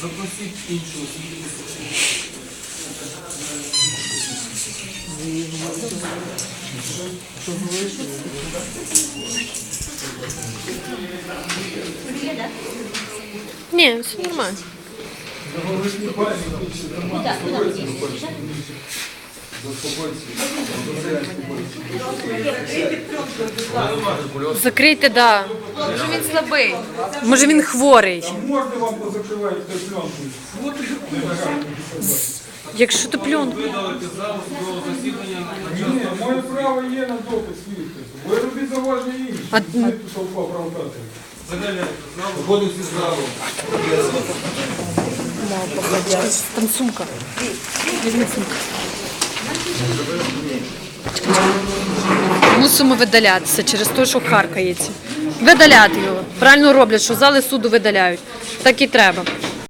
Запросіть іншу Ні, все нормально. Куда? Куда? Закрийте, да. Може він слабий. Може він хворий. Можна вам позакривати той пленкою? Якщо то пленку. Ні, моє право є на допит свідки. Ви робіть зауваження інші. А, Не толпа провокаторів. Загаляйте зі залу. Там сумка. Візьми сумку. Мусимо видалятися через те, що харкається. Видаляти його. Правильно роблять, що зали суду видаляють. Так і треба.